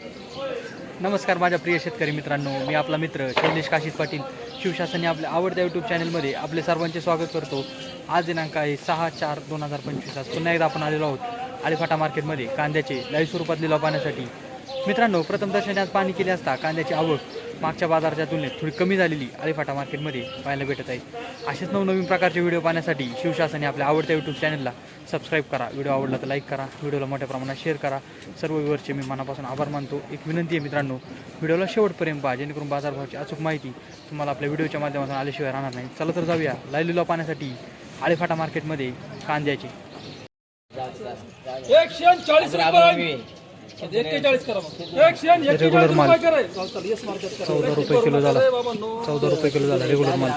नमस्कार माझ्या प्रिय शेतकरी मित्रांनो मी आपला मित्र शैलेश काशीद पाटील. शिवशासन या आपल्या आवडत्या यूट्यूब चॅनलमध्ये आपले सर्वांचे स्वागत करतो. आज दिनांक आहे सहा चार दोन हजार पंचवीस. आज पुन्हा एकदा आपण आलेलो आहोत आळेफाटा मार्केटमध्ये कांद्याचे लाईव्ह स्वरूपात लिलाव पाहण्यासाठी. मित्रांनो प्रथम दर्शनी आज पाणी केले असता कांद्याची आवक मागच्या बाजाराच्या तुलनेत थोडी कमी झालेली आळेफाटा मार्केटमध्ये पाहायला भेटत आहे. असेच नवनवीन प्रकारचे व्हिडिओ पाहण्यासाठी शिवशासन या आपल्या आवडत्या यूट्यूब चॅनलला सबस्क्राईब करा. व्हिडिओ आवडला तर लाईक करा. व्हिडिओला मोठ्या प्रमाणात शेअर करा. सर्व व्ह्यूवरचे मी मनापासून आभार मानतो. एक विनंती आहे मित्रांनो व्हिडिओला शेवटपर्यंत पहा जेणेकरून बाजारभावाची अचूक माहिती तुम्हाला आपल्या व्हिडिओच्या माध्यमातून आल्याशिवाय राहणार नाही. चला तर जाऊया. लाईव्ह लिलाव पाहण्यासाठी आळेफाटा मार्केटमध्ये कांद्याचे. एक्केचाळीस माल. चौदा रुपये किलो झाला. चौदा रुपये किलो झाला रेग्युलर माल.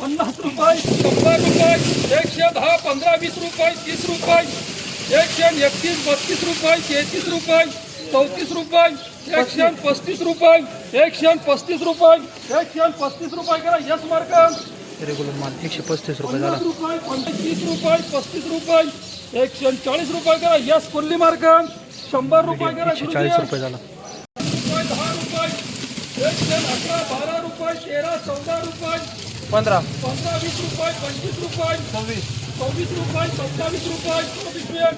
पन्नास रुपये पंधरा वीस रुपये तीस रुपये एकशे आणि एकतीस बत्तीस रुपये तेहतीस रुपये चौतीस रुपये एकशे आणि पस्तीस रुपये एकशे आणि पस्तीस रुपये एकशे आणि पस्तीस रुपये करा यस मार्क रेग्युलर माल एकशे पस्तीस रुपये झाला. रुपये पंचवीस रुपये पस्तीस रुपये एकशे चाळीस रुपये करा यस फुल्ली मार्क शंभर रुपये करा एकशे चाळीस रुपये झाला. दहा रुपये एकशे अकरा बारा रुपये तेरा चौदा रुपये पंधरा. पंधरा वीस रुपये पंचवीस रुपये. सव्वीस. सव्वीस रुपये सत्तावीस रुपये चोवीस रुपये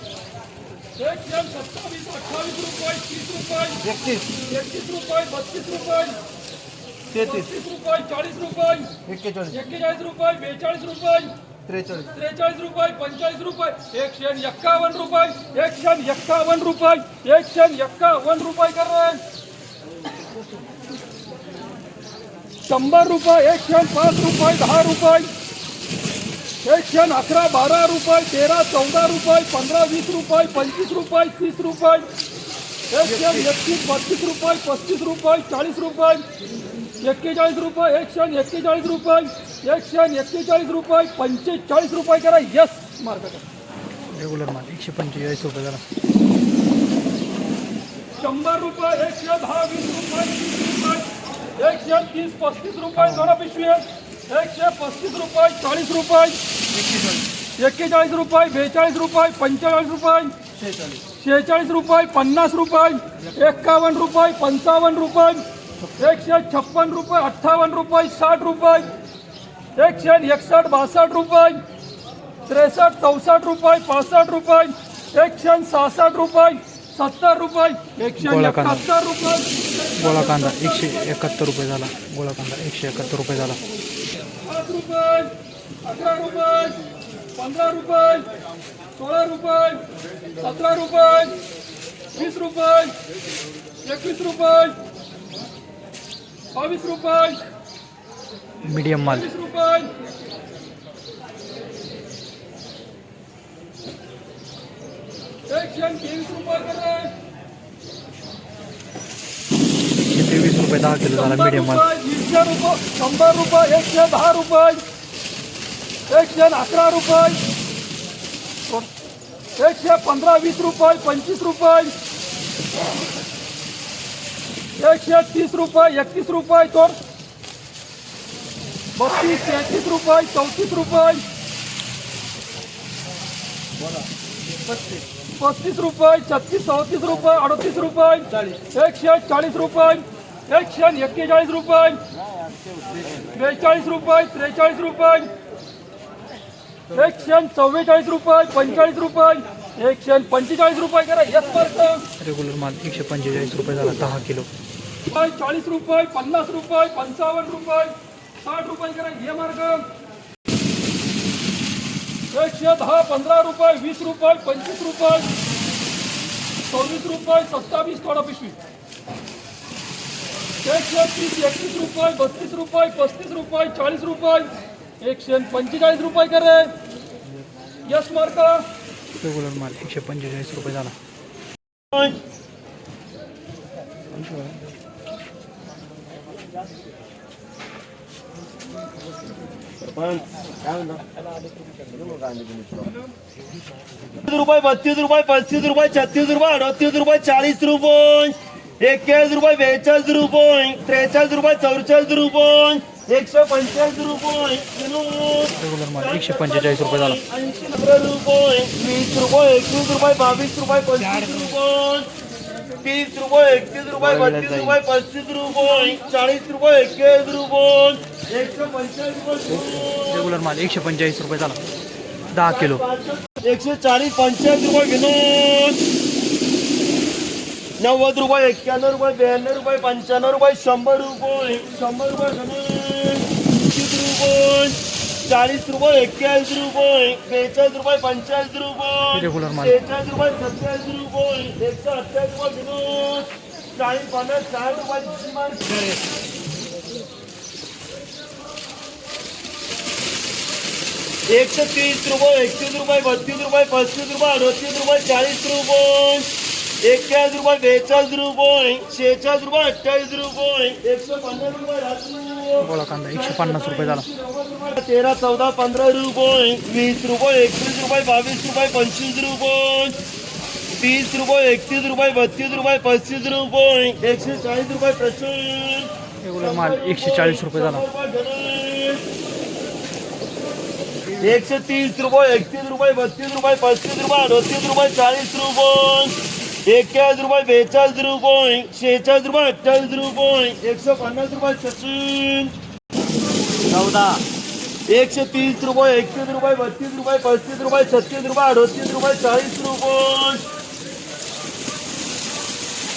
एकशे सत्तावीस अठ्ठावीस रुपये तीस रुपये। एकतीस एकतीस रुपये बत्तीस रुपये। तेहतीस तीस रुपये चाळीस रुपये। एक्केचाळीस एक्केचाळीस रुपये बेचाळीस रुपये। त्रेचाळीस। त्रेचाळीस रुपये पंचेचाळीस रुपये। एकशे आणि एक्कावन्न रुपये। एकशे आणि एक्कावन्न रुपये। एकशे आणि एक्कावन्न रुपये कर रे. शंभर रुपये एकशे आणि पाच रुपये दहा रुपये। एकशे आणि अकरा बारा रुपये तेरा चौदा रुपये पंधरा वीस रुपये पंचवीस रुपये तीस रुपये. एकशे आणि एकतीस बत्तीस रुपये पस्तीस रुपये चाळीस रुपये. एक्केचाळीस रुपये एकशे आणि एक्केचाळीस रुपये. एकशे आणि एक्केचाळीस रुपये पंचेचाळीस रुपये करा. यस मार्क करा. रेग्युलर माल एकशे पंचेचाळीस रुपये झाला शंभर रुपये एकशे दहा वीस रुपये तीस रुपये. एकशे तीस पस्तीस रुपये दोन पिशवी एकशे पस्तीस रुपये चाळीस रुपये एक्केचाळीस रुपये बेचाळीस रुपये पंचेचाळीस रुपये शेहेचाळीस रुपये पन्नास रुपये एक्कावन्न रुपये पंचावन्न रुपये एकशे छप्पन रुपये अठ्ठावन्न रुपये साठ रुपये एकशे एकसष्ट बासष्ट रुपये त्रेसष्ट चौसष्ट रुपये पासष्ट रुपये एकशे सहासष्ट रुपये सत्तर रुपये एकशे. एकाहत्तर रुपये. गोळा कांदा एकशे एकाहत्तर रुपये झाला. गोळा कांदा एकशे एकाहत्तर रुपये झाला. पाच रुपये अकरा रुपये पंधरा रुपये सोळा रुपये सतरा रुपये वीस रुपये एकवीस रुपये बावीस रुपये मीडियम माल. वीस रुपये. एकशे तेवीस रुपये तेवीस रुपये दहा किलो झाला मीडियम माल। दीडशे रुपये शंभर रुपये एकशे दहा रुपये एकशे अकरा रुपये एकशे पंधरा वीस रुपये पंचवीस रुपये एकशे तीस रुपये एकतीस रुपये तर बत्तीस, तेहतीस रुपये चौतीस रुपये पस्तीस रुपये छत्तीस, चौतीस रुपये अडतीस रुपये एकशे चाळीस रुपये एकशे आणि एक्केचाळीस रुपये. बेचाळीस रुपये त्रेचाळीस रुपये. एकशे आणि चव्वेचाळीस रुपये पंचेचाळीस रुपये. एकशे आणि पंचेचाळीस रुपये करा यस मार्क रेग्युलर माल एकशे पंचेचाळीस रुपये झाला दहा किलो. चाळीस रुपये पन्नास रुपये पंचावन्न रुपये. साठ रुपये करा हे मार्ग. एकशे दहा पंधरा रुपये वीस रुपये पंचवीस रुपये. सव्वीस रुपये सत्तावीस थोडा पिशवी. एकशे तीस एकतीस रुपये बत्तीस रुपये पस्तीस रुपये चाळीस रुपये एकशे पंचेचाळीस रुपये करे. Yes Mark. माल एकशे पंचेचाळीस रुपये झाला. रुपये बत्तीस रुपये पस्तीस रुपये छत्तीस रुपये अडतीस रुपये चाळीस रुपये. एक्केचाळीस रुपये बेचाळीस रुपये त्रेचाळीस रुपये चौवेचाळीस रुपये एकशे पंचेचाळीस रुपये एकशे पंचेचाळीस रुपये झाला. ऐंशी नव्वद रुपये वीस रुपये एकवीस रुपये बावीस रुपये पंचवीस रुपये तीस रुपये एकतीस रुपये बत्तीस रुपये पस्तीस रुपये चाळीस रुपये एकवीस रुपये एकशे पंचेचाळीस रुपये. रेग्युलर माल एकशे पंचेचाळीस रुपये झाला. दहा किलो. एकशे चाळीस पंच्याऐंशी रुपये विनोद नव्वद रुपये एक्क्याण्णव रुपये ब्याण्णव रुपये पंच्याण्णव रुपये शंभर रुपये शंभर रुपये विनोद तीस रुपये चाळीस रुपये एक्क्याऐंशी रुपये बेचाळीस रुपये पंचेचाळीस रुपये रेग्युलर माल. शेहेचाळीस रुपये सत्याऐंशी रुपये एकशे अठ्ठावीस रुपये विनोद चाळीस पन्नास साठ रुपये एकशे तीस रुपये एकतीस रुपये बत्तीस रुपये पस्तीस रुपये अडतीस रुपये चाळीस रुपये एक्क्याऐंशी रुपये बेचाळीस रुपये शेहेचाळीस रुपये अठ्ठावीस रुपये एकशे पन्नास रुपये राजू गोळा कांदा एकशे पन्नास रुपये झाला तेरा चौदा पंधरा रुपये वीस रुपये एकवीस रुपये बावीस रुपये पंचवीस रुपये तीस रुपये एकतीस रुपये बत्तीस रुपये पस्तीस रुपये एकशे चाळीस रुपये प्रश्न रेग्युलर माल एकशे चाळीस रुपये झाला एकशे तीस रुपये एकतीस रुपये बत्तीस रुपये पस्तीस रुपये अडतीस रुपये चाळीस रुपये एक्क्याऐंशी रुपये बेचाळीस रुपये शेहेचाळीस रुपये अठ्ठावीस रुपये एकशे पन्नास रुपये सचिन चौदा. एकशे तीस रुपये एकतीस रुपये बत्तीस रुपये पस्तीस रुपये छत्तीस रुपये अडतीस रुपये चाळीस रुपये.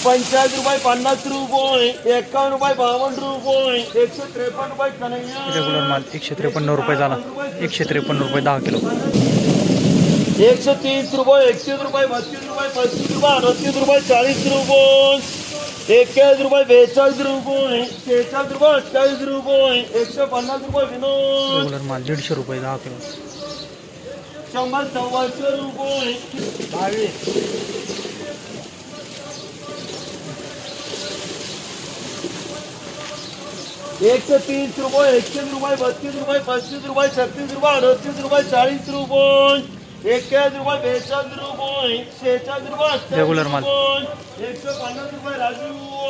पंचाळीस रुपये पन्नास रुपये एकावन्न रुपये बावन्न रुपये एकशे त्रेपन्न रुपये कन्हैया रेग्युलर माल एकशे त्रेपन्न रुपये झाला. एकशे त्रेपन्न रुपये दहा किलो. एकशे तीस रुपये एकतीस रुपये बत्तीस रुपये पस्तीस रुपये अडतीस रुपये चाळीस रुपये. एक्केचाळीस रुपये बेचाळीस रुपये शेहेचाळीस रुपये अठ्ठावीस रुपये एकशे पन्नास रुपये विनोद. दीडशे रुपये दहा किलो. शंभर सव्वाशे रुपये. बावीस. एकशे तीस रुपये एकशे रुपये बत्तीस रुपये पस्तीस रुपये छत्तीस रुपये अडतीस रुपये चाळीस रुपये. एक्क्याऐंशी रुपये बेचाळीस रुपये शेहेचाळीस रुपये रेग्युलर माल. एकशे पन्नास रुपये राजू.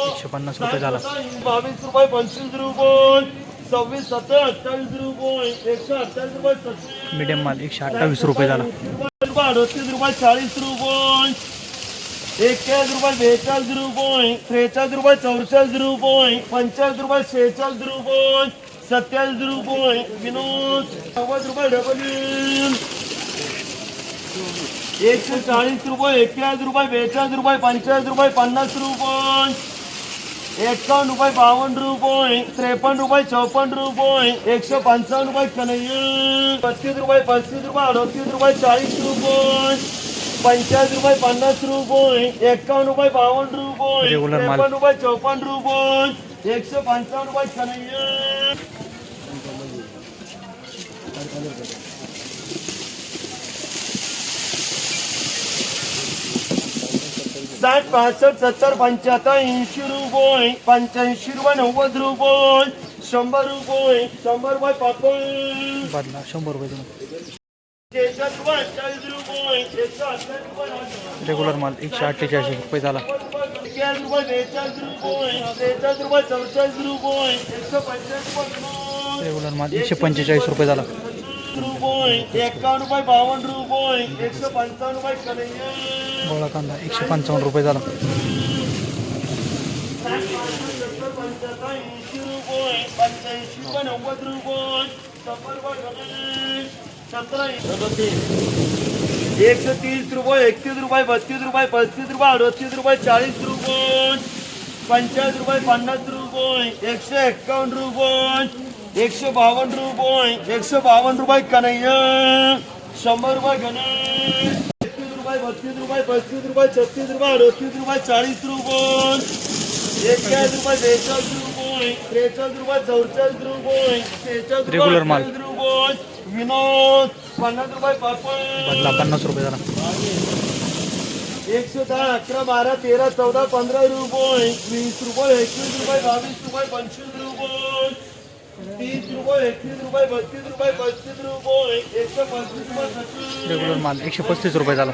एकशे पन्नास रुपये झाला. बावीस रुपये पंचवीस रुपये. सव्वीस सत्तर अठ्ठावीस रुपये एकशे अठ्ठावीस रुपये सत्तीस. मीडियम माल एकशे अठ्ठावीस रुपये झाला. अडतीस रुपये चाळीस रुपये. एक्केचाळीस रुपये बेचाळीस रुपये त्रेचाळीस रुपये चौचाळीस रुपये पंचाळीस रुपये शेहेचाळीस रुपये सत्याऐंशी रुपये. विनोद नव्वद रुपये डबल. एकशे चाळीस रुपये एक्केचाळीस रुपये बेचाळीस रुपये पंचाळीस रुपये पन्नास रुपये. एकावन्न रुपये बावन्न रुपये त्रेपन्न रुपये चौपन्न रुपये एकशे पंचावन्न रुपये कन्हैया पस्तीस रुपये पस्तीस रुपये अडतीस रुपये चाळीस रुपये. पंचाळीस रुपये पन्नास रुपये. एकावन्न रुपये बावन्न रुपये. माल. त्रेपन्न रुपये चौपन्न रुपये. एकशे पंचावन्न रुपये कन्हैया साठ पासष्ट सत्तर पंच्याहत्तर ऐंशी रुपये पंच्याऐंशी रुपये नव्वद रुपये शंभर रुपये शंभर रुपये पापड. बदला शंभर रुपये अठ्ठावीस रुपये एकशे अठ्ठावीस रुपये रेग्युलर माल एकशे अठ्ठेचाळीस रुपये झाला. रुपये बेचाळीस रुपये त्रेचाळीस रुपये एकशे पंचाळीस रुपये रेग्युलर माल एकशे पंचेचाळीस रुपये झाला. एकावन्न रुपये बावन्न रुपये पंचावन्न रुपये कन्हैया कांदा पंचावन्न रुपये झाला एकशे तीस रुपये एकतीस रुपये बत्तीस रुपये पस्तीस रुपये अडतीस रुपये चाळीस रुपये पंचाळीस रुपये पन्नास रुपये एकशे एक्कावन्न रुपये एकशे बावन्न रुपये एकशे बावन्न रुपये कन्हैया. शंभर रुपये गणेश. एकतीस रुपये बत्तीस रुपये पस्तीस रुपये छत्तीस रुपये अडतीस रुपये चाळीस रुपये. एक्केचाळीस रुपये बेचाळीस रुपये. त्रेचाळीस रुपये चौचाळीस रुपये. रुपये Regular माल. रुपये. विनोद पन्नास रुपये पापड. पन्नास रुपये झाला एकशे दहा अकरा बारा तेरा चौदा पंधरा रुपये. वीस रुपये एकवीस रुपये बावीस रुपये पंचवीस रुपये. तीस रुपये रुपये बत्तीस रुपये पस्तीस रुपये एकशे पस्तीस रुपये रेग्युलर माल एकशे पस्तीस रुपये झाला.